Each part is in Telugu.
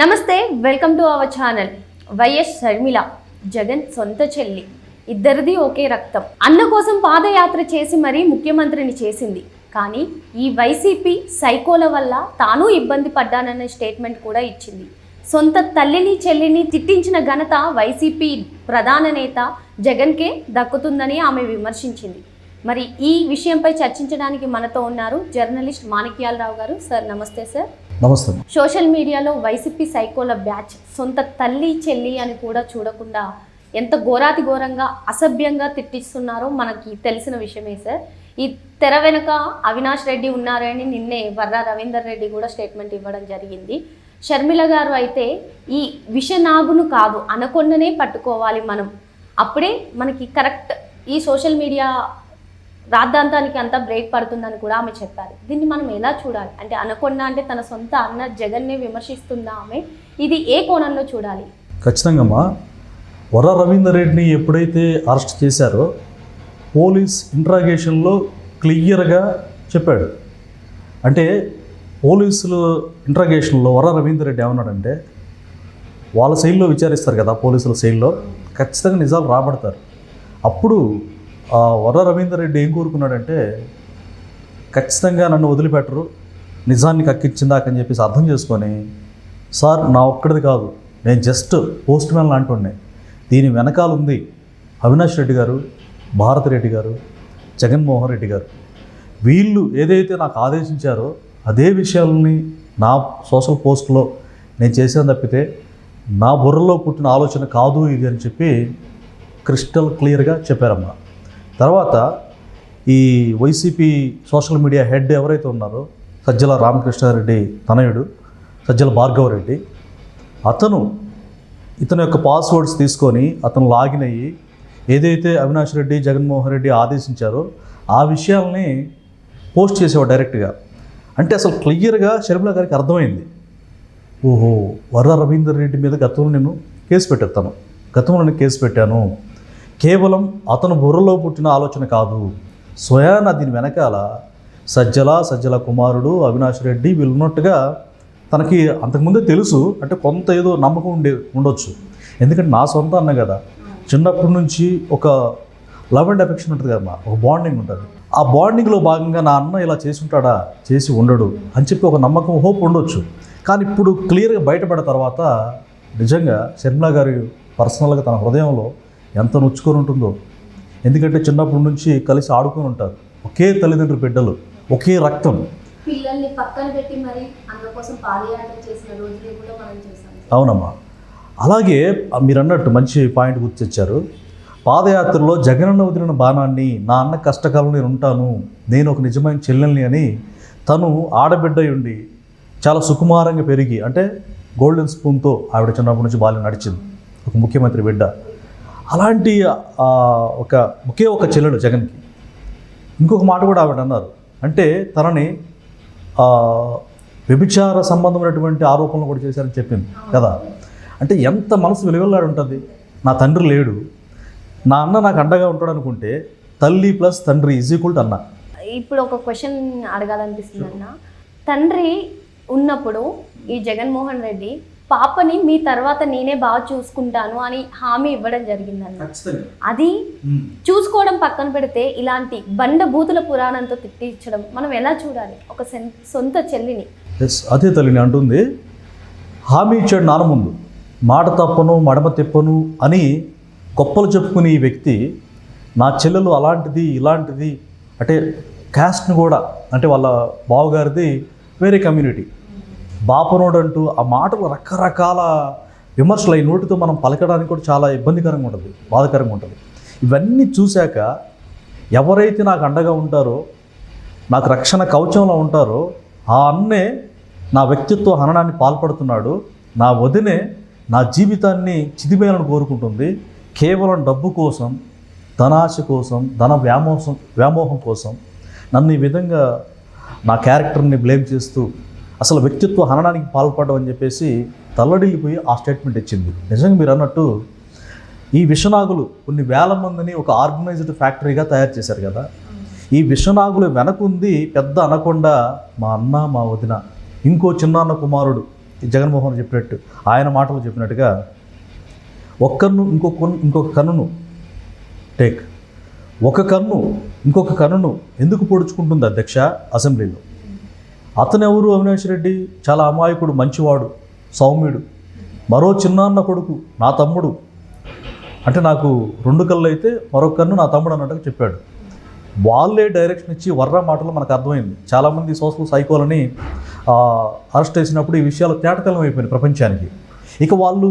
నమస్తే welcome to our channel. YS Sharmila Jagan సొంత చెల్లి. ఇద్దరిది ఒకే రక్తం. అన్న కోసం పాదయాత్ర చేసి మరీ ముఖ్యమంత్రిని చేసింది. కానీ ఈ వైసీపీ సైకోల వల్ల తాను ఇబ్బంది పడ్డానన్న స్టేట్మెంట్ కూడా ఇచ్చింది. సొంత తల్లిని చెల్లిని తిట్టించిన ఘనత వైసీపీ ప్రధాన నేత జగన్కే దక్కుతుందని ఆమె విమర్శించింది. మరి ఈ విషయంపై చర్చించడానికి మనతో ఉన్నారు జర్నలిస్ట్ మాణిక్యాలరావు గారు. సార్ నమస్తే సార్. నమస్తే. సోషల్ మీడియాలో వైసీపీ సైకోల బ్యాచ్ సొంత తల్లి చెల్లి అని కూడా చూడకుండా ఎంత ఘోరాతి ఘోరంగా అసభ్యంగా తిట్టిస్తున్నారో మనకి తెలిసిన విషయమే సార్. ఈ తెర వెనుక అవినాష్ రెడ్డి ఉన్నారని నిన్నే వర్రా రవీందర్ రెడ్డి కూడా స్టేట్మెంట్ ఇవ్వడం జరిగింది. షర్మిల గారు అయితే ఈ విషనాగును కాదు అనకొండనే పట్టుకోవాలి మనం. అప్పుడే మనకి కరెక్ట్ ఈ సోషల్ మీడియా రాద్ధాంతానికి అంతా బ్రేక్ పడుతుందని కూడా ఆమె చెప్పారు. దీన్ని మనం ఎలా చూడాలి? అంటే అనకొండ అంటే తన సొంత అన్న జగన్నే విమర్శిస్తుందా ఆమె? ఇది ఏ కోణంలో చూడాలి? ఖచ్చితంగా వర రవీందర్ రెడ్డిని ఎప్పుడైతే అరెస్ట్ చేశారో పోలీస్ ఇంట్రాగేషన్లో క్లియర్గా చెప్పాడు. అంటే పోలీసులు ఇంట్రాగేషన్లో వర రవీందర్ రెడ్డి ఏమన్నాడంటే వాళ్ళ శైలిలో విచారిస్తారు కదా పోలీసుల శైలిలో ఖచ్చితంగా నిజాలు రాబడతారు. అప్పుడు ఆ వర రవీందర్ రెడ్డి ఏం కోరుకున్నాడంటే ఖచ్చితంగా నన్ను వదిలిపెట్టరు. నిజాన్ని కక్కించిందాకని చెప్పేసి అర్థం చేసుకొని సార్ నా ఒక్కడిది కాదు. నేను జస్ట్ పోస్ట్ మ్యాన్ లాంటి దీని వెనకాల ఉంది అవినాష్ రెడ్డి గారు భారతి రెడ్డి గారు జగన్మోహన్ రెడ్డి గారు. వీళ్ళు ఏదైతే నాకు ఆదేశించారో అదే విషయాలని నా సోషల్ పోస్ట్లో నేను చేశాను తప్పితే నా బుర్రలో పుట్టిన ఆలోచన కాదు ఇది అని చెప్పి క్రిస్టల్ క్లియర్గా చెప్పారమ్మా. తర్వాత ఈ వైసీపీ సోషల్ మీడియా హెడ్ ఎవరైతే ఉన్నారో సజ్జల రామకృష్ణారెడ్డి తనయుడు సజ్జల భార్గవ రెడ్డి అతను ఇతని యొక్క పాస్వర్డ్స్ తీసుకొని అతను లాగిన్ అయ్యి ఏదైతే అవినాష్ రెడ్డి జగన్మోహన్ రెడ్డి ఆదేశించారో ఆ విషయాల్ని పోస్ట్ చేసేవాడు డైరెక్ట్గా. అంటే అసలు క్లియర్గా షర్మిల గారికి అర్థమైంది. ఓహో వర్ర రవీందర్ రెడ్డి మీద గతంలో నేను కేసు పెట్టేస్తాను గతంలో నేను కేసు పెట్టాను. కేవలం అతను బుర్రలో పుట్టిన ఆలోచన కాదు. స్వయాన దీని వెనకాల సజ్జల సజ్జల కుమారుడు అవినాష్ రెడ్డి వీళ్ళు ఉన్నట్టుగా తనకి అంతకుముందే తెలుసు. అంటే కొంత ఏదో నమ్మకం ఉండే ఉండొచ్చు. ఎందుకంటే నా సొంత అన్న కదా. చిన్నప్పటి నుంచి ఒక లవ్ అండ్ అఫెక్షన్ ఉంటుంది కదమ్మా. ఒక బాండింగ్ ఉంటుంది. ఆ బాండింగ్లో భాగంగా నా అన్న ఇలా చేసి ఉంటాడా చేసి ఉండడు అని చెప్పి ఒక నమ్మకం హోప్ ఉండొచ్చు. కానీ ఇప్పుడు క్లియర్గా బయటపడిన తర్వాత నిజంగా శర్మిలా గారి పర్సనల్గా తన హృదయంలో ఎంత నొచ్చుకొని ఉంటుందో. ఎందుకంటే చిన్నప్పటి నుంచి కలిసి ఆడుకొని ఉంటారు. ఒకే తల్లిదండ్రుల బిడ్డలు ఒకే రక్తం. పిల్లల్ని పక్కన పెట్టి మరి అన్న కోసం పాదయాత్ర చేసిన రోజులు కూడా మనం చూసాం అవునమ్మా. అలాగే మీరు అన్నట్టు మంచి పాయింట్ గుర్తొచ్చారు పాదయాత్రలో జగనన్న వదిలిన బాణాన్ని నా అన్న కష్టకాలం నేను ఉంటాను నేను ఒక నిజమైన చెల్లెల్ని అని తను ఆడబిడ్డ ఉండి చాలా సుకుమారంగా పెరిగి అంటే గోల్డెన్ స్పూన్తో ఆవిడ చిన్నప్పటి నుంచి బాల్యం నడిచింది. ఒక ముఖ్యమంత్రి బిడ్డ. అలాంటి ఒక ఒకే ఒక చెల్లెలు జగన్కి. ఇంకొక మాట కూడా ఆవిడ అన్నారు. అంటే తనని వ్యభిచార సంబంధమైనటువంటి ఆరోపణలు కూడా చేశారని చెప్పింది కదా. అంటే ఎంత మనసు వెలువెల్లాడు ఉంటుంది నా తండ్రి లేడు. నా అన్న నాకు అండగా ఉంటాడు అనుకుంటే తల్లి ప్లస్ తండ్రి ఈజ్ ఈక్వల్ టు అన్న. ఇప్పుడు ఒక క్వశ్చన్ అడగాలనిపిస్తుంది అన్న తండ్రి ఉన్నప్పుడు ఈ జగన్మోహన్ రెడ్డి పాపని మీ తర్వాత నేనే బాగా చూసుకుంటాను అని హామీ ఇవ్వడం జరిగిందన్న అది చూసుకోవడం పక్కన పెడితే ఇలాంటి బండ బూతుల పురాణంతో తిట్టించడం మనం ఎలా చూడాలి? ఒక సొంత చెల్లిని. అదే తల్లిని అంటుంది. హామీ ఇచ్చాడు నాన్న ముందు మాట తప్పను మడమ తిప్పను అని గొప్పలు చెప్పుకునే ఈ వ్యక్తి నా చెల్లెలు అలాంటిది ఇలాంటిది అంటే క్యాస్ట్ని కూడా అంటే వాళ్ళ బావగారిది వేరే కమ్యూనిటీ. బాపనోడు అంటూ ఆ మాటలు రకరకాల విమర్శలు ఈ నోటితో మనం పలకడానికి కూడా చాలా ఇబ్బందికరంగా ఉంటుంది బాధకరంగా ఉంటుంది. ఇవన్నీ చూశాక ఎవరైతే నాకు అండగా ఉంటారో నాకు రక్షణ కవచంలో ఉంటారో ఆ అన్నే నా వ్యక్తిత్వ హననాన్ని పాల్పడుతున్నాడు. నా వదినే నా జీవితాన్ని చిదిమేయాలని కోరుకుంటుంది. కేవలం డబ్బు కోసం ధనాశ కోసం ధన వ్యామోహం వ్యామోహం కోసం నన్ను ఈ విధంగా నా క్యారెక్టర్ని బ్లేమ్ చేస్తూ అసలు వ్యక్తిత్వ హననానికి పాల్పడడం అని చెప్పేసి తల్లడిల్లిపోయి ఆ స్టేట్మెంట్ ఇచ్చింది. నిజంగా మీరు అన్నట్టు ఈ విషనాగులు కొన్ని వేల మందిని ఒక ఆర్గనైజ్డ్ ఫ్యాక్టరీగా తయారు చేశారు కదా. ఈ విషనాగులు వెనకుంది పెద్ద అనకొండ మా అన్న మా వదిన ఇంకో చిన్నాన్న కుమారుడు జగన్మోహన్ చెప్పినట్టు. ఆయన మాటలు చెప్పినట్టుగా ఒక్కన్ను ఇంకొక ఇంకొక కన్నును టేక్. ఒక కన్ను ఇంకొక కన్నును ఎందుకు పొడుచుకుంటుంది అధ్యక్ష అసెంబ్లీలో? అతను ఎవరు అవినాష్ రెడ్డి? చాలా అమాయకుడు మంచివాడు సౌమ్యుడు. మరో చిన్నాన్న కొడుకు నా తమ్ముడు. అంటే నాకు రెండు కళ్ళు అయితే మరొక కన్ను నా తమ్ముడు అన్నట్టుగా చెప్పాడు. వాళ్ళే డైరెక్షన్ ఇచ్చి వర్ర మాటలు మనకు అర్థమైంది. చాలామంది సోషల్ సైకోలని అరెస్ట్ చేసినప్పుడు ఈ విషయాలు తేటతలం అయిపోయింది ప్రపంచానికి. ఇక వాళ్ళు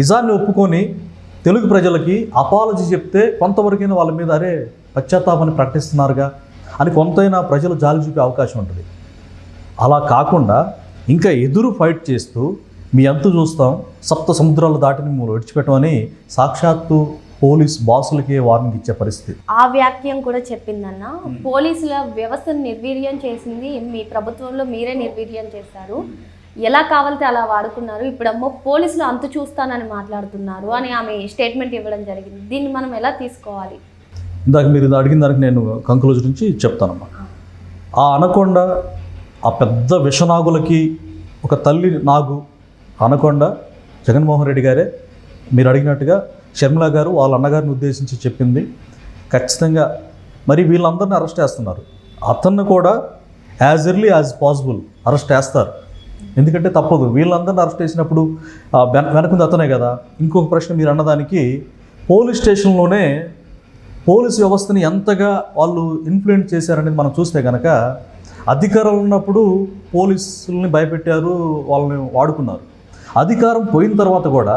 నిజాన్ని ఒప్పుకొని తెలుగు ప్రజలకి అపాలజీ చెప్తే కొంతవరకైనా వాళ్ళ మీద అరే పశ్చాత్తాపాన్ని ప్రకటిస్తున్నారుగా అని కొంతైనా ప్రజలు జాలి చూపే అవకాశం ఉంటుంది. అలా కాకుండా ఇంకా ఎదురు ఫైట్ చేస్తూ మీ అంతు చూస్తాం సప్త సముద్రాలు దాటిని మేము విడిచిపెట్టమని సాక్షాత్తు పోలీస్ బాసులకే వార్నింగ్ ఇచ్చే పరిస్థితి. ఆ వ్యాఖ్యం కూడా చెప్పిందన్న. పోలీసుల వ్యవస్థను నిర్వీర్యం చేసింది మీ ప్రభుత్వంలో మీరే నిర్వీర్యం చేశారు. ఎలా కావాలితే అలా వాడుకున్నారు. ఇప్పుడమ్మో పోలీసులు అంతు చూస్తానని మాట్లాడుతున్నారు అని ఆమె స్టేట్మెంట్ ఇవ్వడం జరిగింది. దీన్ని మనం ఎలా తీసుకోవాలి? ఇందాక మీరు అడిగిన దానికి నేను కంక్లూజన్ నుంచి చెప్తానమ్మా. ఆ అనకొండ ఆ పెద్ద విషనాగులకి ఒక తల్లి నాగు అనకొండ జగన్మోహన్ రెడ్డి గారే మీరు అడిగినట్టుగా షర్మిల గారు వాళ్ళ అన్నగారిని ఉద్దేశించి చెప్పింది. ఖచ్చితంగా మరి వీళ్ళందరినీ అరెస్ట్ చేస్తున్నారు. అతన్ని కూడా as early as possible arrest చేస్తారు. ఎందుకంటే తప్పదు. వీళ్ళందరిని అరెస్ట్ చేసినప్పుడు ఆ, వెన- వెనకుంది అతనే కదా. ఇంకొక ప్రశ్న మీరు అన్నదానికి పోలీస్ స్టేషన్లోనే పోలీస్ వ్యవస్థని ఎంతగా వాళ్ళు ఇన్ఫ్లుయెన్స్ చేశారనేది మనం చూస్తే కనుక అధికారంలో ఉన్నప్పుడు పోలీసుల్ని భయపెట్టారు వాళ్ళని వాడుకున్నారు. అధికారం పోయిన తర్వాత కూడా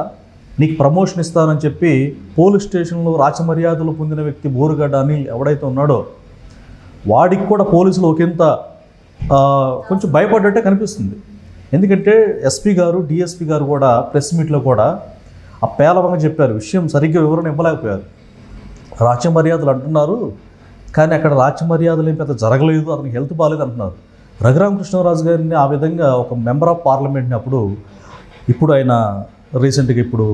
నీకు ప్రమోషన్ ఇస్తానని చెప్పి పోలీస్ స్టేషన్లో రాచమర్యాదలు పొందిన వ్యక్తి బోరుగడ్డ అనిల్ ఎవడైతే ఉన్నాడో వాడికి కూడా పోలీసులు ఒకంత కొంచెం భయపడ్డట్టే కనిపిస్తుంది. ఎందుకంటే ఎస్పీ గారు డిఎస్పీ గారు కూడా ప్రెస్ మీట్లో కూడా ఆ పేలవంగా చెప్పారు. విషయం సరిగ్గా వివరణ ఇవ్వలేకపోయారు. రాచమర్యాదలు మర్యాదలు అంటున్నారు కానీ అక్కడ రాజ్య మర్యాదలు ఏం పెద్ద జరగలేదు అతనికి హెల్త్ బాగాలేదు అంటున్నారు. రఘురామకృష్ణరాజు గారిని ఆ విధంగా ఒక మెంబర్ ఆఫ్ పార్లమెంట్ని అప్పుడు ఇప్పుడు ఆయన రీసెంట్గా ఇప్పుడు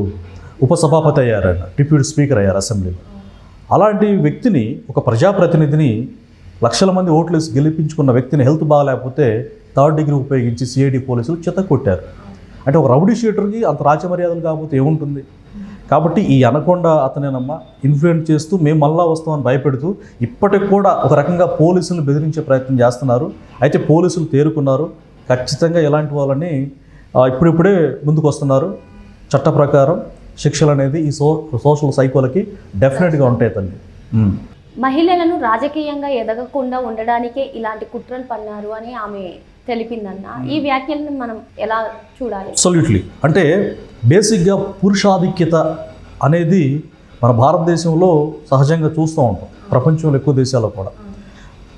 ఉపసభాపతి అయ్యారు ఆయన డిప్యూటీ స్పీకర్ అయ్యారు అసెంబ్లీలో. అలాంటి వ్యక్తిని ఒక ప్రజాప్రతినిధిని లక్షల మంది ఓట్లు వేసి గెలిపించుకున్న వ్యక్తిని హెల్త్ బాగాలేకపోతే థర్డ్ డిగ్రీ ఉపయోగించి సిఐడి పోలీసులు చెత్త కొట్టారు. అంటే ఒక రౌడీ షీటర్కి అంత రాజమర్యాదలు కాకపోతే ఏముంటుంది? కాబట్టి ఈ అనకొండ అతనేనమ్మా ఇన్ఫ్లుయెన్స్ చేస్తూ మేము మళ్ళా వస్తామని భయపెడుతూ ఇప్పటికి కూడా ఒక రకంగా పోలీసులను బెదిరించే ప్రయత్నం చేస్తున్నారు. అయితే పోలీసులు తేరుకున్నారు. ఖచ్చితంగా ఇలాంటి వాళ్ళని ఇప్పుడిప్పుడే ముందుకు వస్తున్నారు. చట్ట ప్రకారం శిక్షలు అనేది ఈ సో సోషల్ సైకోలకి డెఫినెట్గా ఉంటాయి తల్లి. ఉమ్. మహిళలను రాజకీయంగా ఎదగకుండా ఉండడానికే ఇలాంటి కుట్రలు పన్నారు అని ఆమె తెలిపిందన్న. ఈ వ్యాఖ్యలను మనం ఎలా చూడాలి? అబ్సల్యూట్లీ అంటే బేసిక్గా పురుషాధిక్యత అనేది మన భారతదేశంలో సహజంగా చూస్తూ ఉంటాం. ప్రపంచంలో ఎక్కువ దేశాల్లో కూడా.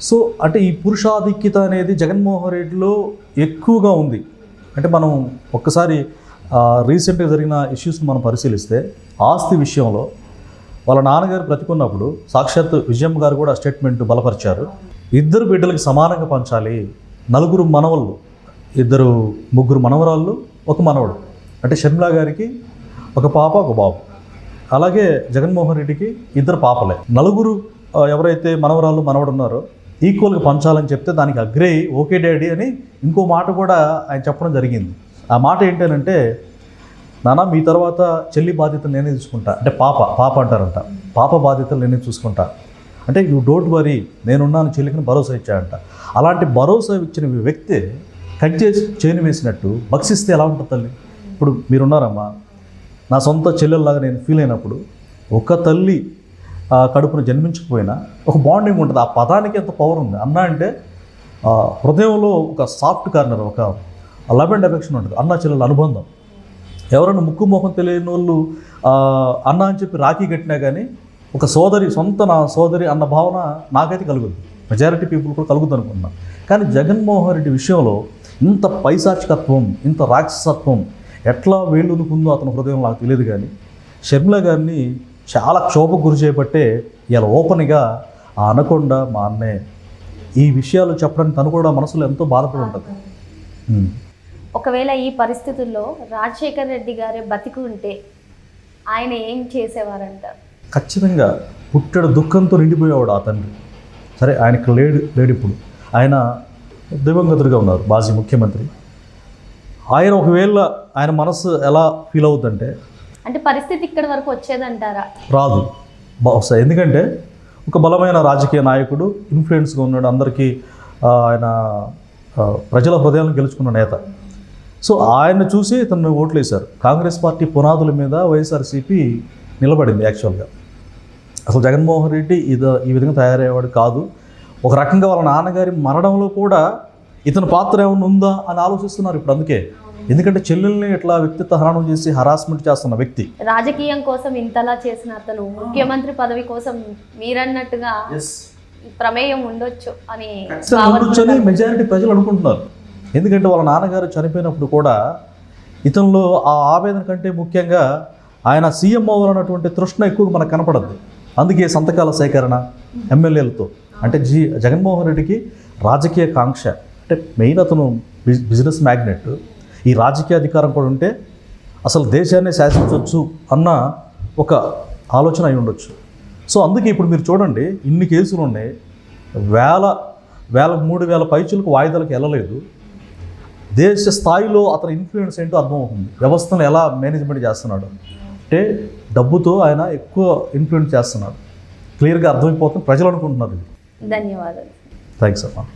సో అంటే ఈ పురుషాధిక్యత అనేది జగన్మోహన్ రెడ్డిలో ఎక్కువగా ఉంది. అంటే మనం ఒక్కసారి రీసెంట్గా జరిగిన ఇష్యూస్ని మనం పరిశీలిస్తే ఆస్తి విషయంలో వాళ్ళ నాన్నగారు బ్రతికున్నప్పుడు సాక్షాత్ విజయమ్మ గారు కూడా స్టేట్మెంట్ బలపరిచారు. ఇద్దరు బిడ్డలకి సమానంగా పంచాలి నలుగురు మనవళ్ళు ఇద్దరు ముగ్గురు మనవరాళ్ళు ఒక మనవడు. అంటే షర్మిలా గారికి ఒక పాప ఒక బాబు. అలాగే జగన్మోహన్ రెడ్డికి ఇద్దరు పాపలే. నలుగురు ఎవరైతే మనవరాలు మనవడు ఉన్నారో ఈక్వల్గా పంచాలని చెప్తే దానికి అగ్రే ఓకే డాడీ అని ఇంకో మాట కూడా ఆయన చెప్పడం జరిగింది. ఆ మాట ఏంటంటే నానా మీ తర్వాత చెల్లి బాధ్యతలు నేనే చూసుకుంటా. అంటే పాప పాప అంటారంట. పాప బాధ్యతలు నేనే చూసుకుంటా. అంటే యూ డోంట్ వరీ నేనున్నాను చెల్లికని భరోసా ఇచ్చాడంట. అలాంటి భరోసా ఇచ్చిన వ్యక్తి కట్ చేసి చేను వేసినట్టు భక్షిస్తే ఎలా ఉంటుంది తల్లి? ఇప్పుడు మీరున్నారమ్మా నా సొంత చెల్లెల్లాగా నేను ఫీల్ అయినప్పుడు ఒక తల్లి ఆ, కడుపున జన్మించకపోయినా ఒక బాండింగ్ ఉంటుంది. ఆ పదానికి ఎంత పవర్ ఉంది? అన్న అంటే హృదయంలో ఒక సాఫ్ట్ కార్నర్ ఒక లవ్ అండ్ అఫెక్షన్ ఉంటుంది. అన్న చెల్లెల అనుబంధం. ఎవరైనా ముక్కు మొహం తెలియని వాళ్ళు అన్న అని చెప్పి రాఖీ కట్టినా కానీ ఒక సోదరి సొంత నా సోదరి అన్న భావన నాకైతే కలుగుద్ది. మెజారిటీ పీపుల్ కూడా కలుగుద్ది అనుకున్నా కానీ జగన్మోహన్ రెడ్డి విషయంలో ఇంత పైశాచికత్వం ఇంత రాక్షసత్వం ఎట్లా వేళ్ళునుకుందో అతని హృదయం నాకు తెలియదు కానీ షర్మిల గారిని చాలా క్షోభకు గురి చేయబట్టే ఇలా ఓపెన్గా ఆ అనకొండ మా అన్నయ్య. ఈ విషయాలు చెప్పడానికి తను కూడా మనసులో ఎంతో బాధపడి ఉంటుంది. ఒకవేళ ఈ పరిస్థితుల్లో రాజశేఖర్ రెడ్డి గారే బతికి ఉంటే ఆయన ఏం చేసేవారంటారు ఖచ్చితంగా పుట్టెడు దుఃఖంతో నిండిపోయేవాడు ఆ తండ్రి. సరే ఆయనకు లేడు లేడు ఇప్పుడు. ఆయన దివంగతుడిగా ఉన్నారు మాజీ ముఖ్యమంత్రి. ఆయన ఒకవేళ ఆయన మనసు ఎలా ఫీల్ అవుతుందంటే అంటే పరిస్థితి ఇక్కడి వరకు వచ్చేదంటారా? రాదు. బహుశా ఎందుకంటే ఒక బలమైన రాజకీయ నాయకుడు ఇన్ఫ్లుయెన్స్గా ఉన్నాడు అందరికీ ఆయన ప్రజల హృదయాలను గెలుచుకున్న నేత. సో ఆయన చూసి ఇతను ఓట్లు వేశారు కాంగ్రెస్ పార్టీ పునాదుల మీద వైఎస్ఆర్సీపీ నిలబడింది యాక్చువల్గా అసలు జగన్మోహన్ రెడ్డి ఇది ఈ విధంగా తయారయ్యేవాడు కాదు. ఒక రకంగా వాళ్ళ నాన్నగారి మరణంలో కూడా ఇతని పాత్ర ఏమైనా ఉందా అని ఆలోచిస్తున్నారు ఇప్పుడు అందుకే. ఎందుకంటే చెల్లెల్ని ఇట్లా వ్యక్తిత్వ హననం చేసి హరాస్మెంట్ చేస్తున్న వ్యక్తి. రాజకీయం కోసం ఇంతలా చేసిన అతను ముఖ్యమంత్రి పదవి కోసం మీరన్నట్టుగా ప్రమేయం ఉండొచ్చు అని ఖచ్చితంగా ఉండొచ్చని మెజారిటీ ప్రజలు అనుకుంటున్నారు. ఎందుకంటే వాళ్ళ నాన్నగారు చనిపోయినప్పుడు కూడా ఇతనిలో ఆ ఆవేదన కంటే ముఖ్యంగా ఆయన సీఎం అవ్వాలన్నటువంటి తృష్ణ ఎక్కువ మనకు కనపడద్దు. అందుకే సంతకాల సేకరణ ఎమ్మెల్యేలతో అంటే జీ జగన్మోహన్ రెడ్డికి రాజకీయ కాంక్ష. అంటే మెయిన్ అతను బిజినెస్ మ్యాగ్నెట్. ఈ రాజకీయ అధికారం కూడా ఉంటే అసలు దేశాన్ని శాసించవచ్చు అన్న ఒక ఆలోచన అయి ఉండొచ్చు. సో అందుకే ఇప్పుడు మీరు చూడండి ఇన్ని కేసులు ఉన్నాయి. వేల వేల మూడు వేల పైచులకు వాయిదాలకు వెళ్ళలేదు. దేశ స్థాయిలో అతని ఇన్ఫ్లుయెన్స్ ఏంటో అర్థమవుతుంది. వ్యవస్థను ఎలా మేనేజ్మెంట్ చేస్తున్నాడు. అంటే డబ్బుతో ఆయన ఎక్కువ ఇన్ఫ్లుయెన్స్ చేస్తున్నాడు క్లియర్గా అర్థమైపోతుంది. ప్రజలు అనుకుంటున్నారు ధన్యవాదాలు. థ్యాంక్స్ అమ్మా.